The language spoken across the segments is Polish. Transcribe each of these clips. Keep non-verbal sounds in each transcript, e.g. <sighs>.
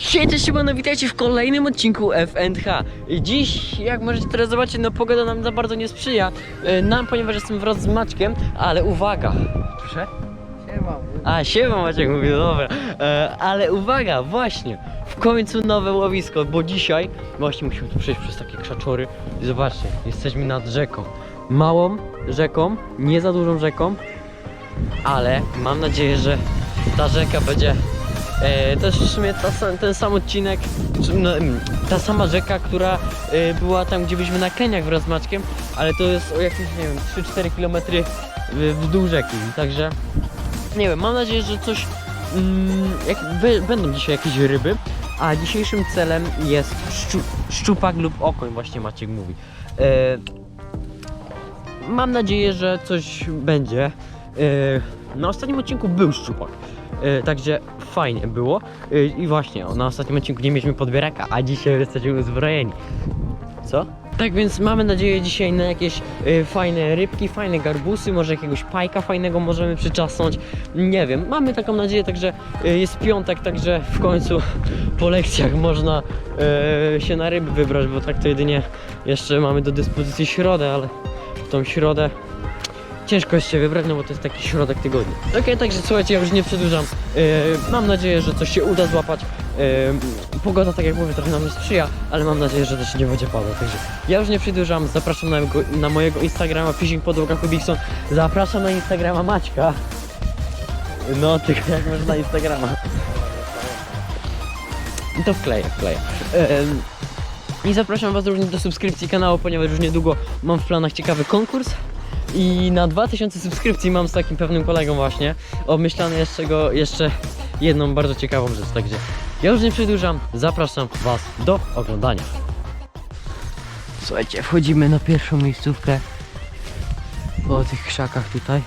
Siedzę Szymano, witajcie w kolejnym odcinku FNH. Dziś, jak możecie teraz zobaczyć, no pogoda nam za bardzo nie sprzyja e, nam, ponieważ jestem wraz z Maćkiem, ale uwaga. Proszę? Siema. A, siema Maciek mówi, no dobra. E, ale uwaga, właśnie, w końcu nowe łowisko, bo dzisiaj właśnie musimy tu przejść przez takie krzaczory i zobaczcie, jesteśmy nad rzeką. Małą rzeką, nie za dużą rzeką, ale mam nadzieję, że ta rzeka będzie e, też w sumie ta, ten sam odcinek, no, ta sama rzeka, która e, była tam, gdzie byliśmy na Keniach wraz z Maćkiem, ale to jest o jakieś, nie wiem, 3-4 km w, w dół rzeki, także nie wiem, mam nadzieję, że coś, mm, jak, be, będą dzisiaj jakieś ryby, a dzisiejszym celem jest szczu, szczupak lub okoń, właśnie Maciek mówi. E, mam nadzieję, że coś będzie. E, na ostatnim odcinku był szczupak, e, także fajnie było. E, I właśnie, o, na ostatnim odcinku nie mieliśmy podbieraka, a dzisiaj jesteśmy uzbrojeni. Co? Tak więc mamy nadzieję dzisiaj na jakieś e, fajne rybki, fajne garbusy, może jakiegoś pajka fajnego możemy przyczasnąć. Nie wiem, mamy taką nadzieję, także e, jest piątek, także w końcu po lekcjach można e, się na ryby wybrać, bo tak to jedynie jeszcze mamy do dyspozycji środę, ale w tą środę ciężko się wybrać, no bo to jest taki środek tygodnia. Okej, także słuchajcie, ja już nie przedłużam. E, mam nadzieję, że coś się uda złapać. E, pogoda, tak jak mówię, trochę nam nie sprzyja, ale mam nadzieję, że też nie będzie padło. Także ja już nie przedłużam. Zapraszam na, na mojego Instagrama Fishing Podłoga Hubikson. Zapraszam na Instagrama Maćka. No, tylko jak masz na Instagrama. To wkleję, wkleję. I zapraszam Was również do subskrypcji kanału, ponieważ już niedługo mam w planach ciekawy konkurs. I na 2000 subskrypcji mam z takim pewnym kolegą właśnie obmyślane jeszcze go jeszcze jedną bardzo ciekawą rzecz. Także ja już nie przedłużam, zapraszam Was do oglądania. Słuchajcie, wchodzimy na pierwszą miejscówkę po tych krzakach tutaj.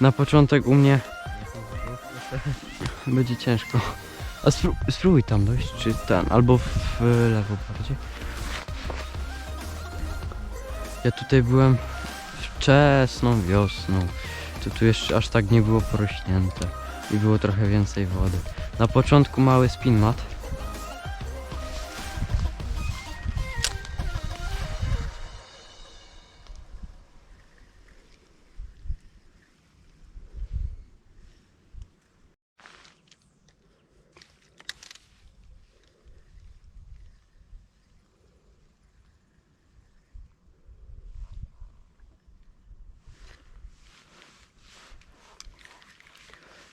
Na początek u mnie będzie ciężko. A spró- spróbuj tam dojść, czy ten, albo w, w lewo bardziej. Ja tutaj byłem wczesną wiosną. To tu jeszcze aż tak nie było porośnięte i było trochę więcej wody. Na początku mały spin mat.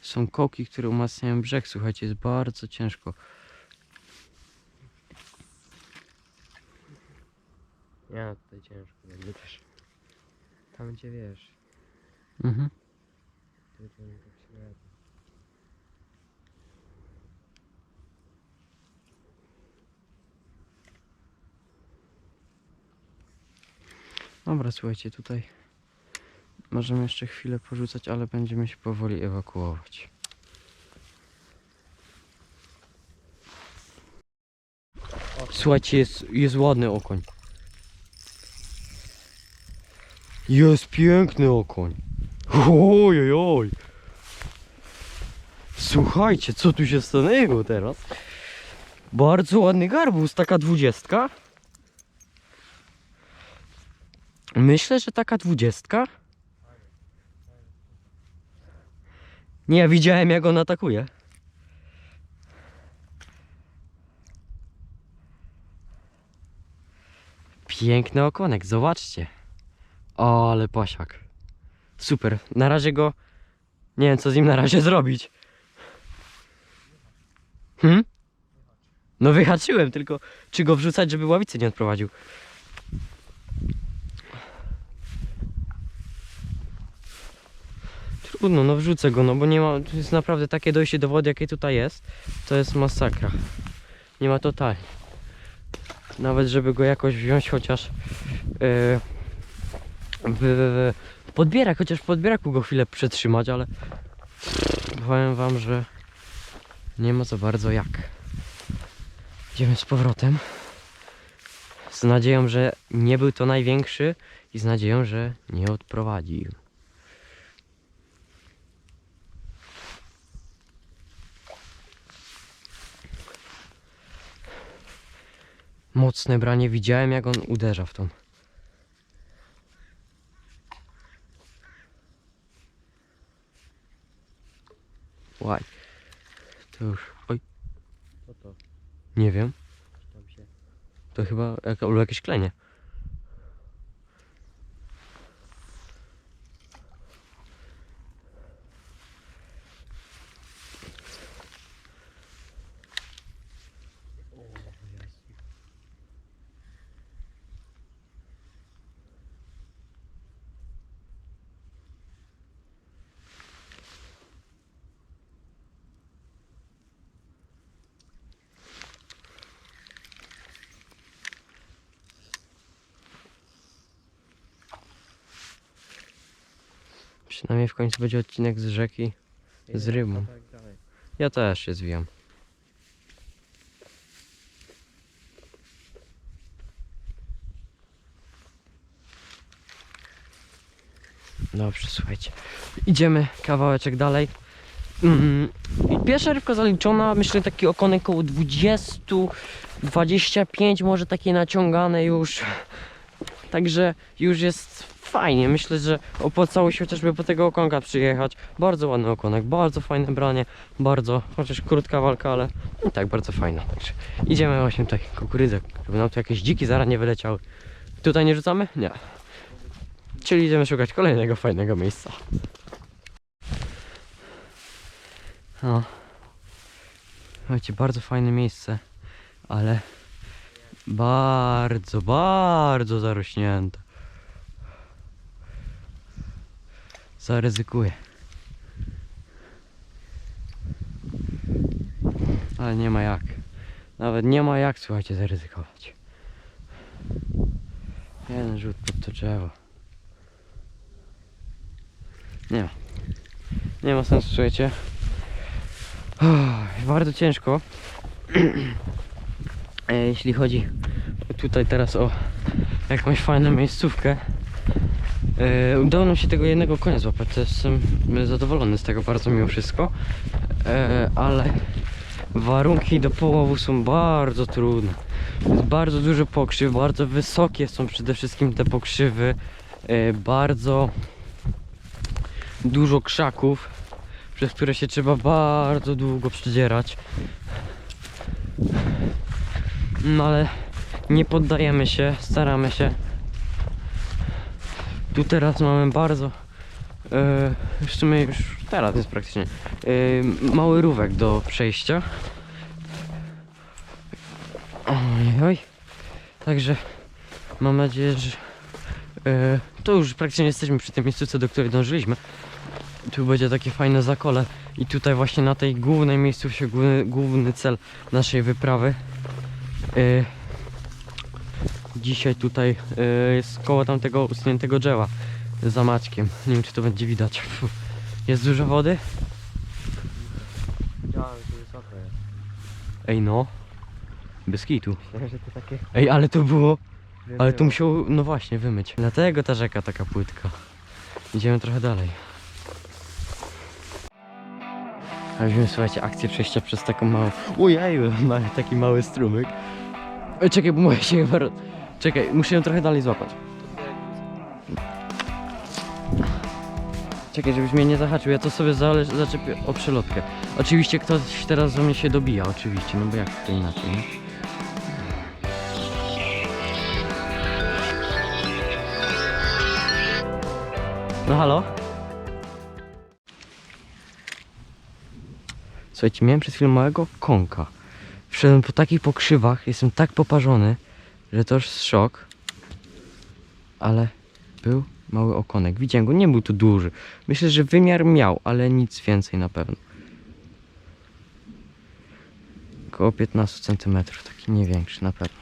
Są koki, które umacniają brzeg. Słuchajcie, jest bardzo ciężko. Nie, tutaj ciężko będzie też. Tam gdzie wiesz, Mhm. średnio. Dobra, słuchajcie, tutaj możemy jeszcze chwilę porzucać, ale będziemy się powoli ewakuować. Słuchajcie, jest, jest ładny okoń. Jest piękny okoń. Oj, oj, oj. Słuchajcie, co tu się stanęło teraz? Bardzo ładny garbus, taka dwudziestka. Myślę, że taka dwudziestka. Nie, widziałem jak on atakuje. Piękny okonek, zobaczcie. O, ale pasiak. Super, na razie go... Nie wiem co z nim na razie zrobić. Hmm? No wyhaczyłem, tylko czy go wrzucać, żeby ławicy nie odprowadził. Trudno, no wrzucę go, no bo nie ma, to jest naprawdę takie dojście do wody, jakie tutaj jest, to jest masakra. Nie ma totalnie. Nawet żeby go jakoś wziąć chociaż yy, w, podbierak, chociaż w podbieraku go chwilę przetrzymać, ale powiem wam, że nie ma za bardzo jak. Idziemy z powrotem. Z nadzieją, że nie był to największy i z nadzieją, że nie odprowadzi. Mocne branie, widziałem jak on uderza w tą. Łaj. To już. Oj, Co to? nie wiem. To chyba jak, albo jakieś klenie. Przynajmniej w końcu będzie odcinek z rzeki. Z rybą. Tak. Ja też się zwijam. Dobrze, słuchajcie. Idziemy kawałeczek dalej. Mm, pierwsza rybka zaliczona, myślę taki okonek około 20, 25 może takie naciągane już. Także już jest fajnie. Myślę, że opłacało się chociażby po tego okonka przyjechać. Bardzo ładny okonek, bardzo fajne branie, bardzo, chociaż krótka walka, ale i tak bardzo fajna. Także idziemy właśnie tutaj kukurydzę, żeby nam tu jakieś dziki zaraz nie wyleciały. Tutaj nie rzucamy? Nie. Czyli idziemy szukać kolejnego fajnego miejsca. O. Słuchajcie, bardzo fajne miejsce, ale bardzo, bardzo zarośnięte. Zaryzykuję. Ale nie ma jak. Nawet nie ma jak, słuchajcie, zaryzykować. Jeden rzut pod to drzewo. Nie ma. Nie ma sensu, słuchajcie. Uff, bardzo ciężko. <clears throat> E, Jeśli chodzi tutaj teraz o jakąś fajną miejscówkę. E, udało nam się tego jednego konia złapać, to jestem zadowolony z tego bardzo mimo wszystko. E, ale warunki do połowu są bardzo trudne. Jest bardzo dużo pokrzyw, bardzo wysokie są przede wszystkim te pokrzywy. E, bardzo dużo krzaków, przez które się trzeba bardzo długo przedzierać. No ale nie poddajemy się, staramy się. Tu teraz mamy bardzo, e, w sumie już teraz jest praktycznie, e, mały rówek do przejścia. Oj. Także mam nadzieję, że e, to już praktycznie jesteśmy przy tej miejscówce, do której dążyliśmy. Tu będzie takie fajne zakole i tutaj właśnie na tej głównej miejscówce główny, główny cel naszej wyprawy. E, dzisiaj tutaj e, jest koło tamtego usuniętego drzewa za Maćkiem. Nie wiem czy to będzie widać. <laughs> Jest dużo wody? Widziałem, że wysoko jest. Ej no. Bez kitu. Myślałem, że to takie... Ej, ale to było. Ale to musiał, no właśnie, wymyć. Dlatego ta rzeka taka płytka. Idziemy trochę dalej. A weźmiemy, słuchajcie, akcję przejścia przez taką małą... Ojeju, <laughs> ma taki mały strumyk. Ej, czekaj, bo moja się chyba... roz- Czekaj, muszę ją trochę dalej złapać. Czekaj, żebyś mnie nie zahaczył, ja to sobie zale- zaczepię o przelotkę. Oczywiście ktoś teraz do mnie się dobija, oczywiście, no bo jak to inaczej, nie? No halo? Słuchajcie, miałem przed chwilą małego konka. Wszedłem po takich pokrzywach, jestem tak poparzony, że to już szok. Ale był mały okonek. Widziałem go, nie był to duży. Myślę, że wymiar miał, ale nic więcej na pewno. Około 15 cm, taki nie większy na pewno.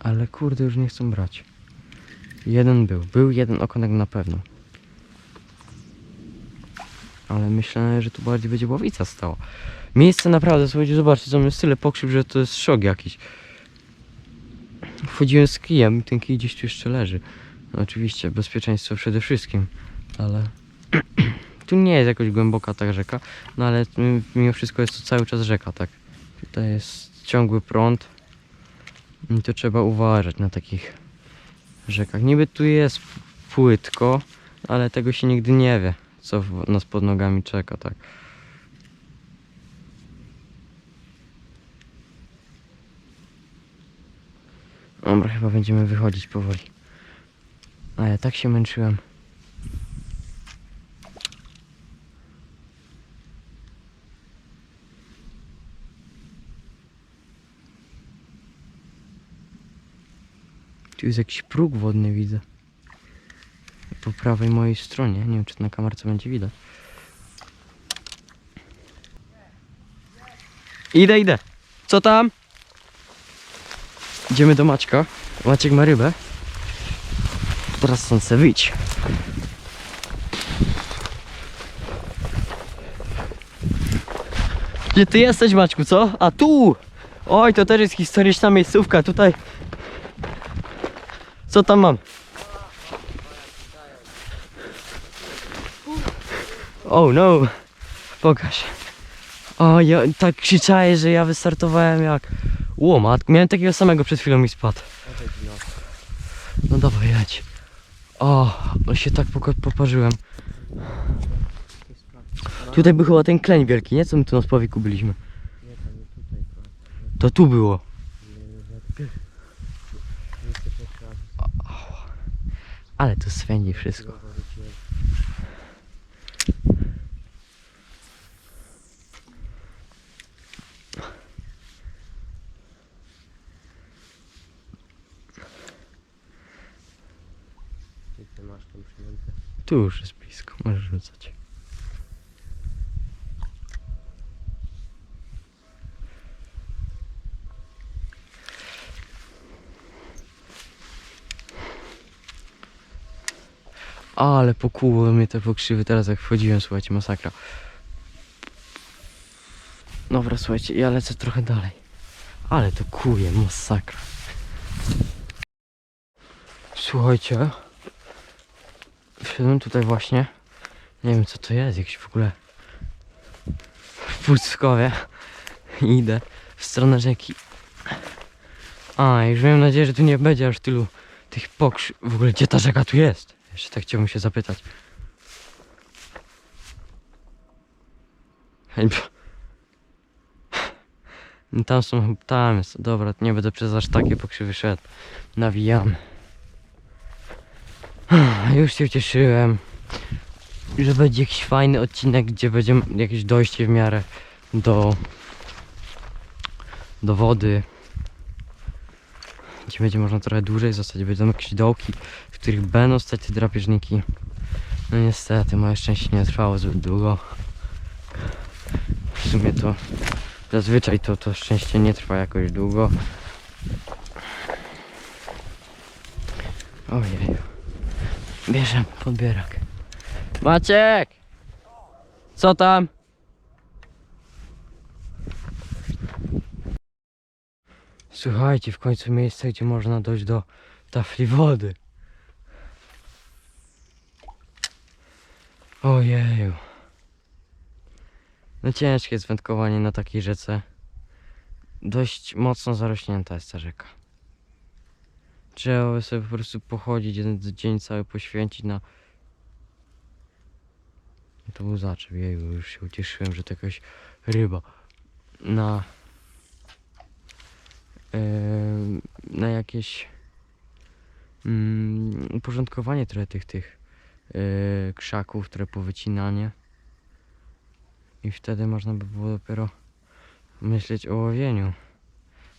Ale kurde, już nie chcą brać. Jeden był. Był jeden okonek na pewno. Ale myślę, że tu bardziej będzie ławica stała. Miejsce naprawdę, słuchajcie, zobaczcie, tam jest tyle pokrzyw, że to jest szok jakiś. Wchodziłem z kijem, ten kij gdzieś tu jeszcze leży. No, oczywiście, bezpieczeństwo przede wszystkim, ale... <clears throat> tu nie jest jakoś głęboka ta rzeka, no ale mimo wszystko jest to cały czas rzeka, tak. Tutaj jest ciągły prąd i to trzeba uważać na takich rzekach. Niby tu jest płytko, ale tego się nigdy nie wie, co nas pod nogami czeka, tak. Dobra, chyba będziemy wychodzić powoli. A ja tak się męczyłem. Tu jest jakiś próg wodny, widzę. Po prawej mojej stronie. Nie wiem, czy na kamerce będzie widać. Idę, idę. Co tam? Idziemy do Maćka. Maciek ma rybę. Teraz stąd se wyjść. Gdzie ty jesteś, Maćku, co? A tu! Oj, to też jest historyczna miejscówka, tutaj. Co tam mam? Oh no! Pokaż. O, ja tak krzyczałeś, że ja wystartowałem jak łomat. Miałem takiego samego przed chwilą mi spadł. No dawaj, leć. O, no się tak poparzyłem. Tutaj był chyba ten kleń wielki, nie? Co my tu na spławiku byliśmy. To tu było. Ale tu swędzi wszystko. Tu już jest blisko, możesz rzucać. Ale pokuło mnie te pokrzywy teraz jak wchodziłem, słuchajcie, masakra. Dobra, słuchajcie, ja lecę trochę dalej. Ale to kuje, masakra. Słuchajcie, Wszedłem tutaj właśnie. Nie wiem co to jest, jakiś w ogóle w Puckowie. Idę w stronę rzeki. A, już miałem nadzieję, że tu nie będzie aż tylu tych pokrz... W ogóle gdzie ta rzeka tu jest? Jeszcze tak chciałbym się zapytać. No Tam są, tam jest, dobra, nie będę przez aż takie pokrzywy szedł. Nawijamy. Już się ucieszyłem, że będzie jakiś fajny odcinek, gdzie będzie jakieś dojście w miarę do, do wody. Gdzie będzie można trochę dłużej zostać, będą jakieś dołki, w których będą stać te drapieżniki. No niestety, moje szczęście nie trwało zbyt długo. W sumie to zazwyczaj to, to szczęście nie trwa jakoś długo. Ojej. Bierzemy podbierak. Maciek! Co tam? Słuchajcie, w końcu miejsce, gdzie można dojść do tafli wody. Ojeju. No ciężkie jest wędkowanie na takiej rzece. Dość mocno zarośnięta jest ta rzeka. Trzeba by sobie po prostu pochodzić, jeden dzień cały poświęcić na... To był zaczep, jeju, już się ucieszyłem, że to jakaś ryba. Na... na jakieś... Mm, uporządkowanie trochę tych, tych e, krzaków, które powycinanie. I wtedy można by było dopiero myśleć o łowieniu.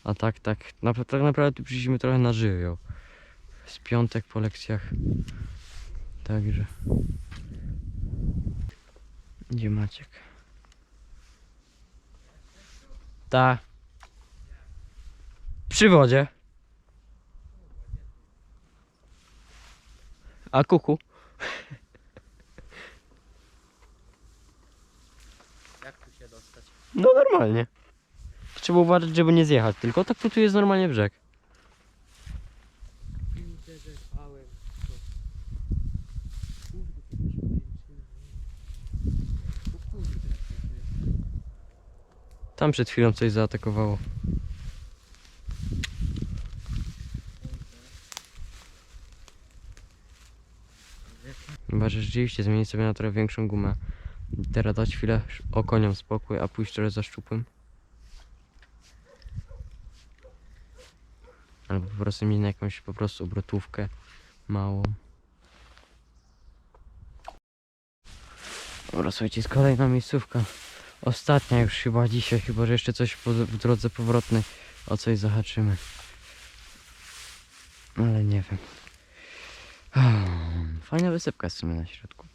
A tak, tak, na, tak naprawdę tu przyszliśmy trochę na żywioł. Z piątek po lekcjach. Także. Gdzie Maciek? Ta. Przy wodzie. A kuku? Jak tu się dostać? No normalnie. Trzeba uważać, żeby nie zjechać, tylko tak to tu jest normalnie brzeg. Tam przed chwilą coś zaatakowało. Chyba, że rzeczywiście zmienić sobie na trochę większą gumę. Teraz dać chwilę okoniom spokój, a pójść trochę za szczupłym. Albo po prostu mieć na jakąś po prostu obrotówkę małą. Dobra, słuchajcie, jest kolejna miejscówka. Ostatnia już chyba dzisiaj, chyba że jeszcze coś po, w drodze powrotnej o coś zahaczymy. Ale nie wiem. <sighs> Fajna wysypka jest w sumie na środku.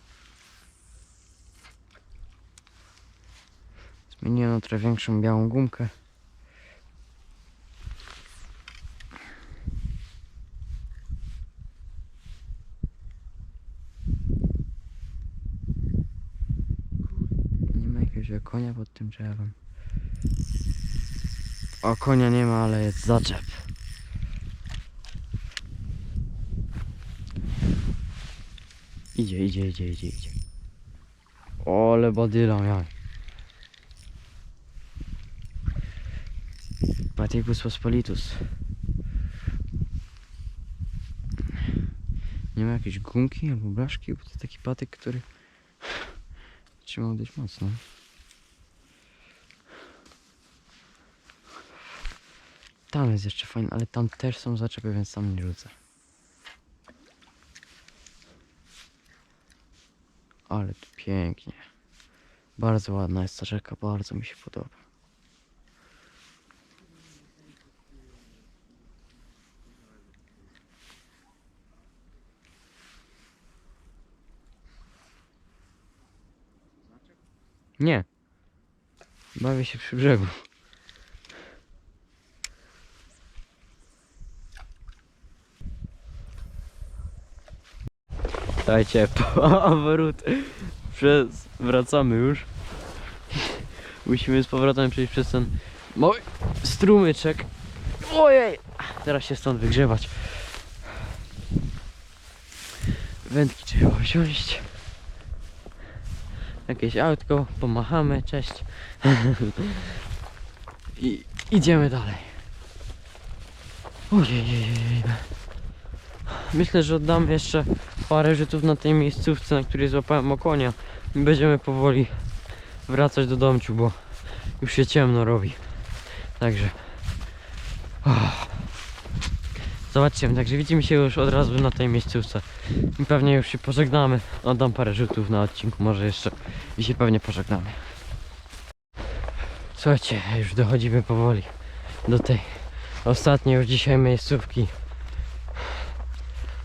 Zmieniłem trochę większą białą gumkę. Nie ma jakiegoś konia pod tym drzewem. O konia nie ma, ale jest zaczep. Idzie, idzie, idzie, idzie, idzie. Ole badyla miał. Patykus pospolitus. Nie ma jakiejś gumki albo blaszki, bo to taki patyk, który trzymał dość mocno. Tam jest jeszcze fajny, ale tam też są zaczepy, więc tam nie rzucę. Ale tu pięknie. Bardzo ładna jest ta rzeka, bardzo mi się podoba. Nie. Bawię się przy brzegu. Dajcie <laughs> powrót. Przez... Wracamy już. Musimy z powrotem przejść przez ten mój strumyczek. Ojej! Teraz się stąd wygrzewać. Wędki trzeba wziąć. Jakieś autko, pomachamy, cześć. <laughs> I idziemy dalej. Ojej. Myślę, że oddamy jeszcze parę rzutów na tej miejscówce, na której złapałem okonia. I będziemy powoli wracać do domciu, bo już się ciemno robi. Także. Oh. Zobaczymy, także widzimy się już od razu na tej miejscówce. I pewnie już się pożegnamy. Oddam parę rzutów na odcinku, może jeszcze i się pewnie pożegnamy. Słuchajcie, już dochodzimy powoli do tej ostatniej już dzisiaj miejscówki.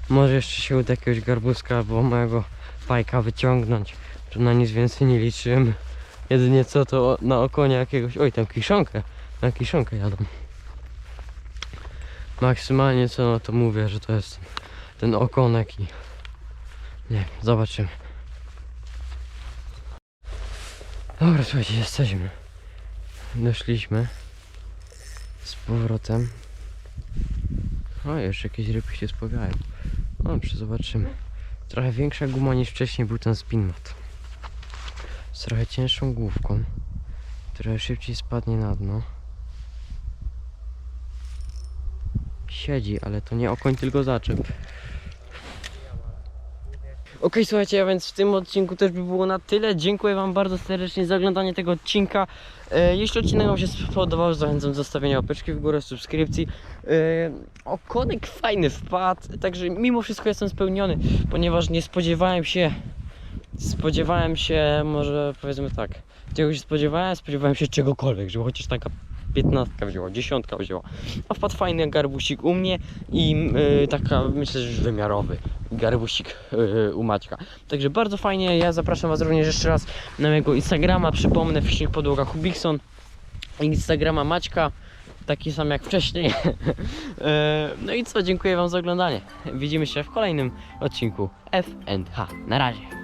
Może jeszcze się uda jakiegoś garbuska albo mojego pajka wyciągnąć. Tu na nic więcej nie liczyłem. Jedynie co to na okonie jakiegoś. Oj, tam kiszonkę. Na kiszonkę jadą. Maksymalnie co no to mówię, że to jest ten okonek i nie zobaczymy. Dobra, słuchajcie, jesteśmy. Doszliśmy z powrotem. O, jeszcze jakieś rybki się spowiają. Dobrze, zobaczymy. Trochę większa guma niż wcześniej był ten spinmat. Z trochę cięższą główką. Trochę szybciej spadnie na dno. Siedzi, ale to nie okoń, tylko zaczep. Okej, słuchajcie, a więc w tym odcinku też by było na tyle. Dziękuję Wam bardzo serdecznie za oglądanie tego odcinka. E, jeśli odcinek Wam się spodobał, zachęcam do zostawienia łapeczki w górę, subskrypcji. E, okonek fajny wpadł, także mimo wszystko jestem spełniony, ponieważ nie spodziewałem się, spodziewałem się, może powiedzmy tak, czego się spodziewałem, spodziewałem się czegokolwiek, żeby chociaż taka piętnastka wzięła, dziesiątka wzięła. A wpadł fajny garbusik u mnie i y, taka, myślę, że już wymiarowy garbusik y, u Maćka. Także bardzo fajnie, ja zapraszam Was również jeszcze raz na mojego Instagrama, przypomnę, Fishing Podłoga Hubikson, Instagrama Maćka taki sam jak wcześniej. <laughs> E, no i co, dziękuję Wam za oglądanie. Widzimy się w kolejnym odcinku FNH. Na razie.